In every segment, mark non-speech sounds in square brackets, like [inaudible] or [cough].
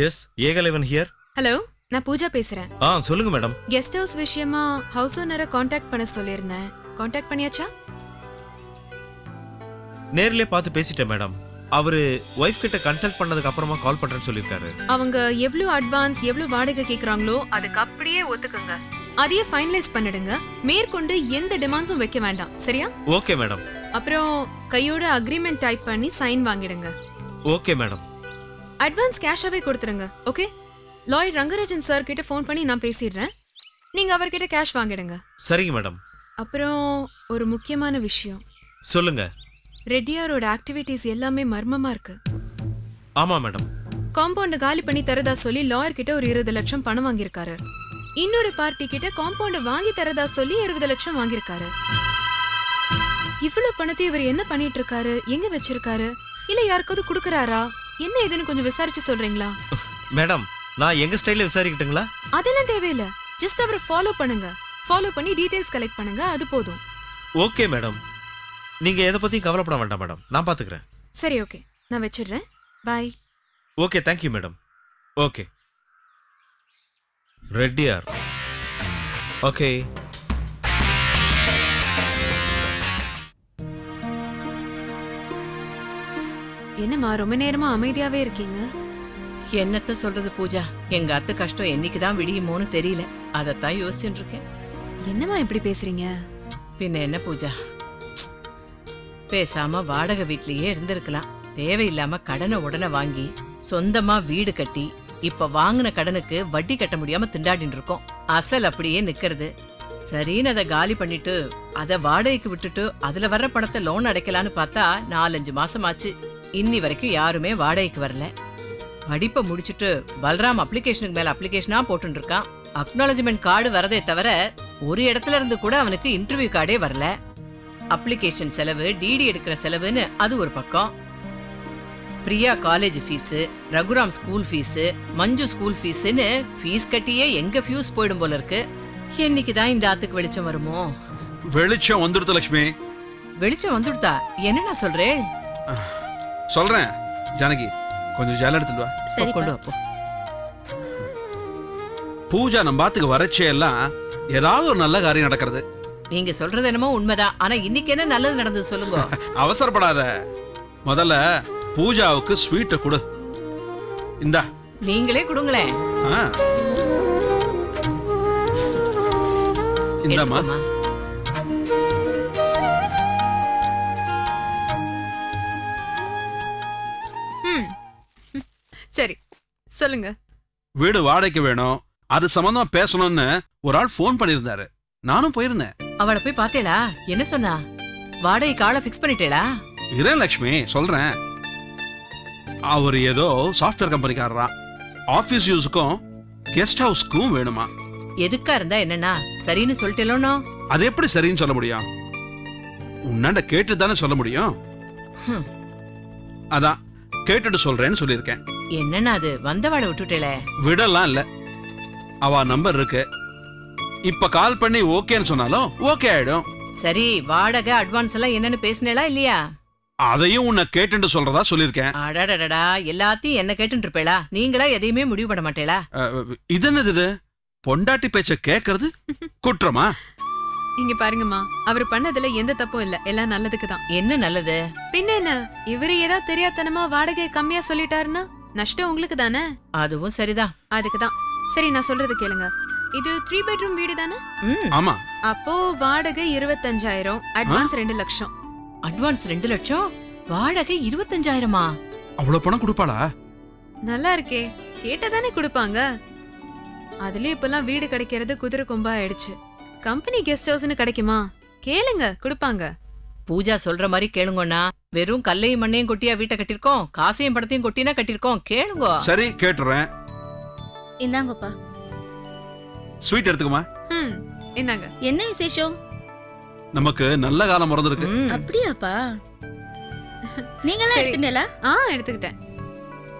S Ekalaivan here hello நான் பூஜா பேசுறேன். ஆ சொல்லுங்க மேடம். கெஸ்ட் ஹவுஸ் விஷயமா ஹவுஸ் ஓனரை காண்டாக்ட் பண்ண சொல்லியிருந்தேன். காண்டாக்ட் பண்ணியாச்சா? நேர்லயே பார்த்து பேசிட்டேன் மேடம். அவரு ஒய்ஃப் கிட்ட கன்சல்ட் பண்ணதுக்கு அப்புறமா கால் பண்றேன்னு சொல்லியிருக்காரு. அவங்க எவ்வளவு அட்வான்ஸ் எவ்வளவு வாடகை கேக்குறாங்களோ அதுக்கு அப்படியே ஒத்துக்குங்க. அதையே ஃபைனலைஸ் பண்ணிடுங்க. மேற்கொண்டு எந்த டிமாண்ட்ஸும் வைக்க வேண்டாம். சரியா? ஓகே மேடம் அப்புறம் கையோட அக்ரிமெண்ட் டைப் பண்ணி சைன் வாங்கிடுங்க. ஓகே மேடம் அட்வான்ஸ் கேஷாவே கொடுத்துருங்க ஓகே? லாயர் ரங்கராஜன் சார் கிட்ட ஃபோன் பண்ணி நான் பேசிடுறேன். நீங்க அவர்கிட்ட கேஷ் வாங்கிடுங்க. சரிங்க மேடம் அப்புறம் ஒரு முக்கியமான விஷயம். சொல்லுங்க. ரெட்டியாரோட ஆக்டிவிட்டீஸ் எல்லாமே மர்மமா இருக்கு. ஆமா மேடம் காம்பவுண்ட் காலி பண்ணி தரதா சொல்லி லாயர் கிட்ட ஒரு இருபது லட்சம் பணம் வாங்கியிருக்காரு. இன்னொரு பார்ட்டி கிட்ட காம்பவுண்ட் வாங்கி தரதா சொல்லி இருபது லட்சம் வாங்கியிருக்காரு. இவ்வளவு பணத்தை இவர் என்ன பண்ணிட்டு இருக்காரு? எங்க வச்சிருக்காரு? இல்ல யாருக்காவது குடுக்கறாரா? என்ன ஏதுன்னு கொஞ்சம் விசாரிச்சு சொல்றீங்களா? மேடம் நான் எங்க ஸ்டைல்ல விசாரிக்கட்டுங்களா? அதெல்லாம் தேவையில்ல. ஜஸ்ட் அவரை ஃபாலோ பண்ணுங்க. ஃபாலோ பண்ணி டீடைல்ஸ் கலெக்ட் பண்ணுங்க அது போதும். Okay madam. நீங்க எதை பத்தியும் கவலைப்பட வேண்டாம் மேடம். நான் பாத்துக்கிறேன். சரி ஓகே நான் வச்சிடுறேன். Bye okay thank you madam. Okay Reddiyar okay என்னம்மா ரொம்ப நேரமா அமைதியாவே இருக்கீங்க? என்னத்த சொல்றது பூஜா? எங்க அத்தை கஷ்டம் என்னைக்குதான் விடியுமோன்னு தெரியல. அதத்தான் யோசிச்சுட்டு இருக்கேன் என்னம்மா இப்படி பேசுறீங்க? பின்ன என்ன பூஜா? பேசாம வாடகை வீட்லயே இருந்திருக்கலாம். தேவையில்லாம கடனை உடனே வாங்கி சொந்தமா வீடு கட்டி இப்ப வாங்கின கடனுக்கு வட்டி கட்ட முடியாம திண்டாடிட்டு இருக்கோம். அசல் அப்படியே நிக்கிறது. சரின்னு அதை காலி பண்ணிட்டு அதை வாடகைக்கு விட்டுட்டு அதுல வர்ற பணத்தை லோன் அடைக்கலான்னு பார்த்தா நாலஞ்சு மாசம் ஆச்சு இன்னி வரைக்கும் யாருமே வாடகைக்கு வரல. படிப்பை முடிச்சுட்டு பல்ராம் அப்ளிகேஷனுக்கு மேல அப்ளிகேஷனா போட்டுட்டு இருக்கான் அக்னாலஜ்மெண்ட் கார்டு வரதே தவிர ஒரு இடத்துல இருந்து கூட அவனுக்கு இன்டர்வியூ கார்டே வரல. அப்ளிகேஷன் செலவு டிடி எடுக்கிற செலவுன்னு அது ஒரு பக்கம். Priya college fees Raghuram school fees Manju school ஃபீஸ்னு fees கட்டியே எங்க ஃபியூஸ் போயிடும் போல இருக்கு. என்னைக்கு தான் இந்த ஆத்துக்கு வெளிச்சம் வருமோ? வெளிச்சம் வந்துடுது லட்சுமி. வெளிச்சம் வந்துடுதா? என்ன நான் சொல்றேன்? சொல்றேன். ஜானகி கொஞ்சம் ஜால எடுத்துட்டு வா. கொண்டு வா. பூஜா நம்ம பாத்துக்கு வரச்சே எல்லாம் ஏதாவது ஒரு நல்ல காரியம் நடக்கிறது. நீங்க சொல்றது என்னமோ உண்மைதான். ஆனா இன்னைக்கு என்ன நல்லது நடந்தது சொல்லுங்க. [laughs] அவசரப்படாத. முதல்ல பூஜாவுக்கு ஸ்வீட்டை கொடு. இந்தா. நீங்களே கொடுங்களேன். ஆ. இந்தாம்மா. எடுத்துக்கோமா. சொல்லுங்க. வீடு வாடகைக்கு வேணும். அது சம்பந்தமா பேசணும்னு ஒரு ஆள் ஃபோன் பண்ணியிருந்தாரு. நானும் போயிருந்தேன். அவளை போய் பாத்தேடா என்ன சொன்னா? வாடகை காலை ஃபிக்ஸ் பண்ணிட்டேடா இரேன் லட்சுமி சொல்றேன். அவர் ஏதோ சாஃப்ட்வேர் கம்பெனிக்காரரா ஆபீஸ் யூஸுக்கும் கெஸ்ட் ஹவுஸ்க்கும் வேணுமா? எதுக்கா இருந்தா என்னன்னா சரின்னு சொல்லிட்டேலோனோ அது எப்படி சரின்னு சொல்ல முடியும்? உன்னாண்ட கேட்டு தானே சொல்ல முடியும். அதான் கேட்டுட்டு சொல்றேன்னு சொல்லியிருக்கேன். என்னன்னா அது? வந்தவாளை விட்டுட்டேளே. விடலாம் இல்ல. அவ நம்பர் இருக்கு. இப்ப கால் பண்ணி ஓகேன்னு சொன்னாலும் ஓகே ஆயிடும். சரி வாடகை அட்வான்ஸ் எல்லாம் என்னன்னு பேசினேளா இல்லையா? அதையும் உன்னை கேட்டுட்டு சொல்றதா சொல்லியிருக்கேன். அடடடடா எல்லாத்தையும் என்ன கேட்டுட்டு இருப்பேளா? நீங்களா எதையுமே முடிவு பண்ண மாட்டேளா? இது என்னது இது? பொண்டாட்டி பேச்ச கேக்குறது? [laughs] குற்றமா? இங்க பாருங்கம்மா அவர் பண்ணதுல எந்த தப்பும் இல்ல. எல்லாம் நல்லதுக்கு தான். என்ன நல்லது? பின்ன என்ன? இவரு ஏதாவது தெரியாதனமா வாடகை கம்மியா சொல்லிட்டாருன்னா? நஷ்டம் உங்களுக்கு தானே? அதுவும் சரிதான். அதுக்கு தான் சரி நான் சொல்றது கேளுங்க. இது த்ரீ பெட்ரூம் வீடு தானே? ஆமா. அப்போ வாடகை இருபத்தஞ்சாயிரம் அட்வான்ஸ் ரெண்டு லட்சம். அட்வான்ஸ் ரெண்டு லட்சம்? வாடகை இருபத்தஞ்சாயிரமா? அவ்வளவு பணம் கொடுப்பாளா? நல்லா இருக்கே. கேட்டா தானே கொடுப்பாங்க. அதுலயும் இப்பெல்லாம் வீடு கிடைக்கிறது குதிரை கொம்பா ஆயிடுச்சு. கம்பெனி கெஸ்ட் ஹவுஸ்னு கிடைக்குமா? கேளுங்க கொடுப்பாங்க. பூஜா சொல்ற மாதிரி கேளுங்கண்ணா. வெறும் கல்லையும் மண்ணையும் கொட்டியா வீட்டை கட்டிருக்கோம்? காசையும் படத்தையும் கொட்டினா கட்டிருக்கோம். கேளுங்க. சரி கேட்டுறேன். இந்தாங்கப்பா. ஸ்வீட் எடுத்துக்குமா? ம் என்னங்க என்ன விசேஷம்? நமக்கு நல்ல காலம் பிறந்திருக்கு. அப்படியாப்பா. நீங்களா சரி. எடுத்துட்டீங்களா? ஆ எடுத்துக்கிட்டேன்.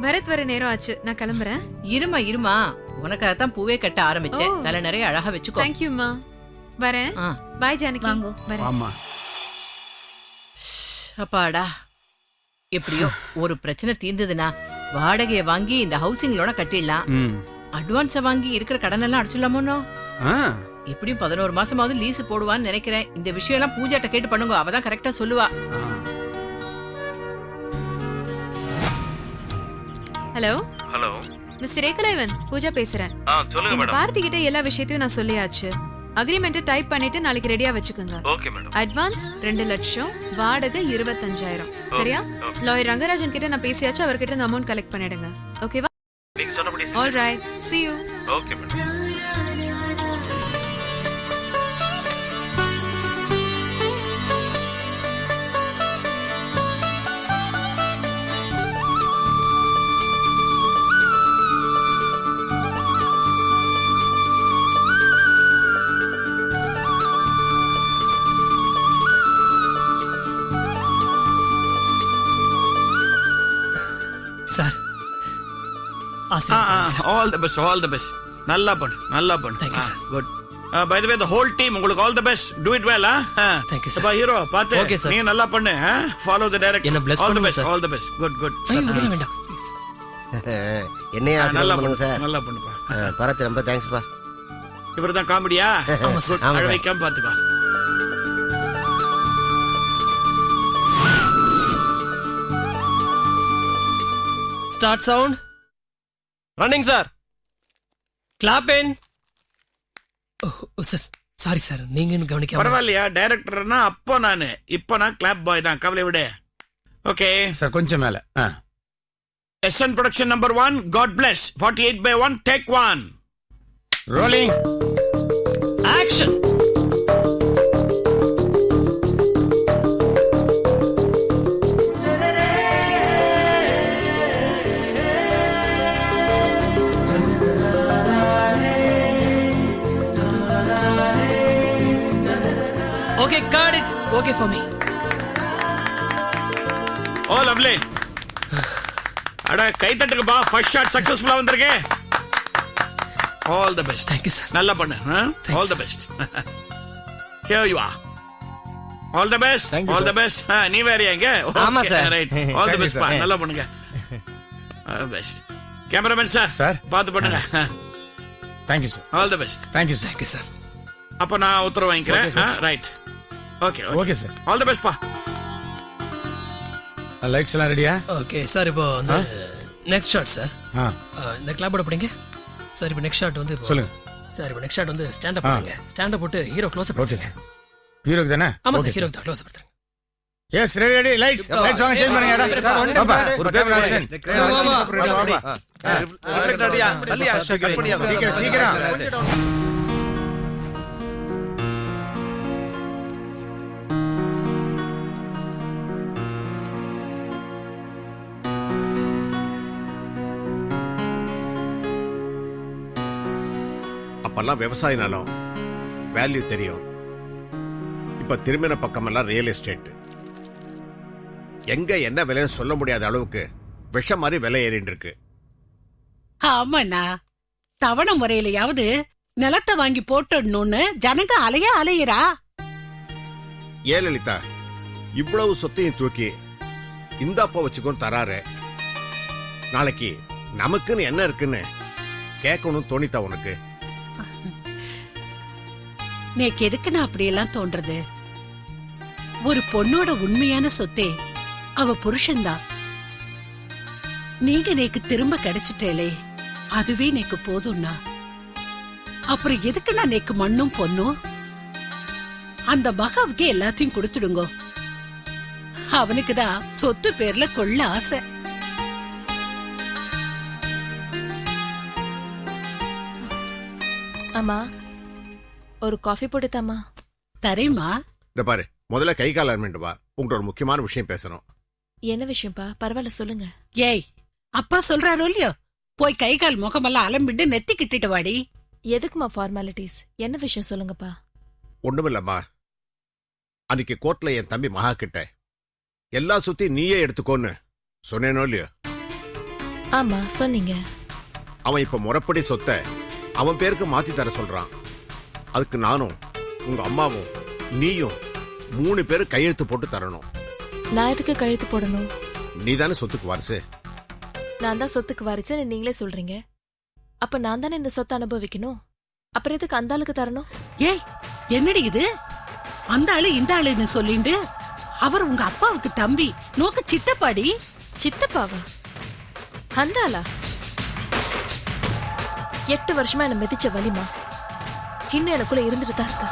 பரத் வர நேரம் ஆச்சு. நான் கிளம்புறேன். இருமா இருமா. உனக்காகத்தான் பூவே கட்ட ஆரம்பிச்சேன். தலை நிறைய அழகா வச்சுக்கோ. தேங்க்யூம்மா வரேன். ஆ. பாய் ஜானகி. வாங்கோ. வரேன். ஆமா அப்பாடா எப்படியோ ஒரு பிரச்சனை தீர்ந்ததுன்னா வாடகைய வாங்கி இந்த ஹவுசிங் லோனை கட்டிடலாம். ம். அட்வான்ஸ வாங்கி இருக்கிற கடன் எல்லாம் அடிச்சிடலாமோனோ ஆ. இப்படியும் பதினோரு மாசமாவது லீஸ் போடுவான்னு நினைக்கிறேன். இந்த விஷயம் எல்லாம் பூஜாட்ட கேட்டு பண்ணுங்க. அவ தான் கரெக்டா சொல்லுவா. Hello hello mister Ekalaivan Pooja பேசுறேன். சொல்லுங்க பார்த்தி கிட்ட எல்லா விஷயத்தையும் நான் சொல்லியாச்சு. அக்ரிமெண்ட் டைப் பண்ணிட்டு நாளைக்கு ரெடியா வச்சுக்கோங்க. ஓகே மேடம் அட்வான்ஸ் ரெண்டு லட்சம் வாடகை இருபத்தஞ்சாயிரம். சரியா? லாயர் ரங்கராஜன் கிட்ட நான் பேசியாச்சு அவர்கிட்ட இந்த அமௌண்ட் கலெக்ட் பண்ணிடுங்க. ஓகேவா நீங்க சொன்னபடி all right see you. Okay madam all the best all the best நல்லா பண்ணு நல்லா பண்ணு Thank you, sir. Good by the way the whole team உங்களுக்கு all the best do it well Thank you, sir. அப்பா hero பாத்து Okay, sir. நீ நல்லா பண்ணு follow the direct all the best sir. All the best good good please. என்னைய நல்லா ஆசீர்வாதம் பண்ணு பண்ணுங்க சார் நல்லா பண்ணுப்பா. [laughs] ஆ, பரத் ரொம்ப தேங்க்ஸ்ப்பா இவர்தான் காமெடியா? ஆமா, sir. குட் ஆமா, அழ sir. வைக்காம பாத்துக்கோ start sound running sir clap in sir sorry sir நீங்க இன்னும் கவனிக்காம பரவாயில்லையா? டைரக்டர்னா அப்போ நானு. இப்போ நான் கிளாப் பாய் தான். கவலை விடு. ஓகே சார் கொஞ்சம் மேல. ஆ. SN production number one God bless forty eight by one take one rolling action okay for me oh lovely அட கை தட்டுங்கப்பா ஃபர்ஸ்ட் ஷாட் சக்சஸ்ஃபுல்லா வந்திருக்கே. All the best thank you sir நல்லா பண்ணு all the best here you are all the best all. The best நீ வேறயா இங்க ஆமா, sir. Right all the Thank you, best [laughs] [laughs] [laughs] sir. பா. நல்லா பண்ணுங்க. Best cameraman sir Sir. பார்த்து பண்ணுங்க. Thank you sir all the best thank you sir thank you sir அப்ப நான் உத்தரவு வாங்கிக்கிறேன். Right okay okay sir all the best பா லைட்ஸ் எல்லாம் ரெடியா ஓகே சார் இப்போ வந்து நெக்ஸ்ட் ஷாட் சார் ஆ இந்த கிளாபோட படிங்க. சார் இப்போ நெக்ஸ்ட் ஷாட் வந்து சொல்லுங்க. சார் இப்போ நெக்ஸ்ட் ஷாட் வந்து ஸ்டாண்ட் அப். பண்ணுங்க. ஸ்டாண்ட் அப் போட்டு hero close up okay sir ஹீரோக்கு தானே? ஆமா ஓகே சார் ஹீரோ தான். க்ளோஸ் அப் பண்ணுங்க yes ready ready lights lights வாங்க சேஞ்ச் பண்ணுங்க. பாப்பா ஒரு கேமரா அசிஸ்டன்ட் சீக்கிரம் சீக்கிரம். அப்பெல்லாம் விவசாய நிலம் வேல்யூ தெரியும். இப்ப திரும்பின பக்கமெல்லாம் ரியல் எஸ்டேட் எங்க என்ன விலைன்னு சொல்ல முடியாத அளவுக்கு விஷம் மாதிரி விலை ஏறிட்டு இருக்கு ஆமாண்ணா. தவணை முறையிலயாவது நிலத்தை வாங்கி போட்டுடணும்னு ஜனங்க அலைய அலையிறா. ஏன் லலிதா இவ்வளவு சொத்தையும் தூக்கி இந்தாப்பா வச்சுக்கோன்னு தராரு. நாளைக்கு நமக்குன்னு என்ன இருக்குன்னு கேட்கணும் தோணித்தா உனக்கு. நேக்கு எதுக்கு நான் அப்படியெல்லாம் தோன்றது? ஒரு பொண்ணோட உண்மையான சொத்தே அவ புருஷன்தான். நீங்க நேக்கு திரும்ப கிடைச்சிட்டேலே அதுவே நேக்கு போதும்னா அப்புறம் எதுக்கு நான் நேக்கு மண்ணும் பொண்ணும்? அந்த மகாவுக்கு எல்லாத்தையும் கொடுத்துடுங்க. அவனுக்கு தான் சொத்து பேர்ல கொள்ள ஆசை. அம்மா ஒரு காஃபி போட்டுத்தாம்மா. தரேம்மா. இந்த பாரு முதல்ல கை கால் அலமெண்ட் வா. உங்கள்ட்ட ஒரு முக்கியமான விஷயம் பேசணும். என்ன விஷயம்ப்பா பரவாயில்ல சொல்லுங்க. ஏய் அப்பா சொல்றாரோ இல்லையோ? போய் கை கால் முகமெல்லாம் அலம்பிட்டு நெத்தி கிட்டிட்டு வாடி. எதுக்குமா ஃபார்மாலிட்டிஸ் என்ன விஷயம் சொல்லுங்கப்பா? ஒண்ணுமில்லம்மா. அன்னைக்கு கோர்ட்ல என் தம்பி மகா கிட்ட எல்லா சுத்தி நீயே எடுத்துக்கோன்னு சொன்னேனோ இல்லையோ? ஆமா சொன்னீங்க. அவன் இப்ப முறைப்படி சொத்தை அவன் பேருக்கு மாத்தி தர சொல்றான். அதுக்கு நானும் உங்க அம்மாவும் நீயும் மூணு பேரும் கையெழுத்து போட்டு தரணும். நான் எதுக்கு கழுத்து போடணும்? நீ தானே சொத்துக்கு வாரிசு. நான் தான் சொத்துக்கு வாரிசுன்னு நீங்களே சொல்றீங்க. அப்ப நான் தானே இந்த சொத்தை அனுபவிக்கணும்? அப்புறம் எதுக்கு அந்த ஆளுக்கு தரணும்? ஏய் என்னடி இது? அந்த ஆளு இந்த ஆளுன்னு சொல்லிண்டு அவர் உங்க அப்பாவுக்கு தம்பி. நோக்க சித்தப்பாடி. சித்தப்பாவா? அந்த ஆளா? எட்டு வருஷமா என்ன மிதிச்ச வலிமா? இன்னும் எனக்குள்ள இருந்துட்டு தான் இருக்கு.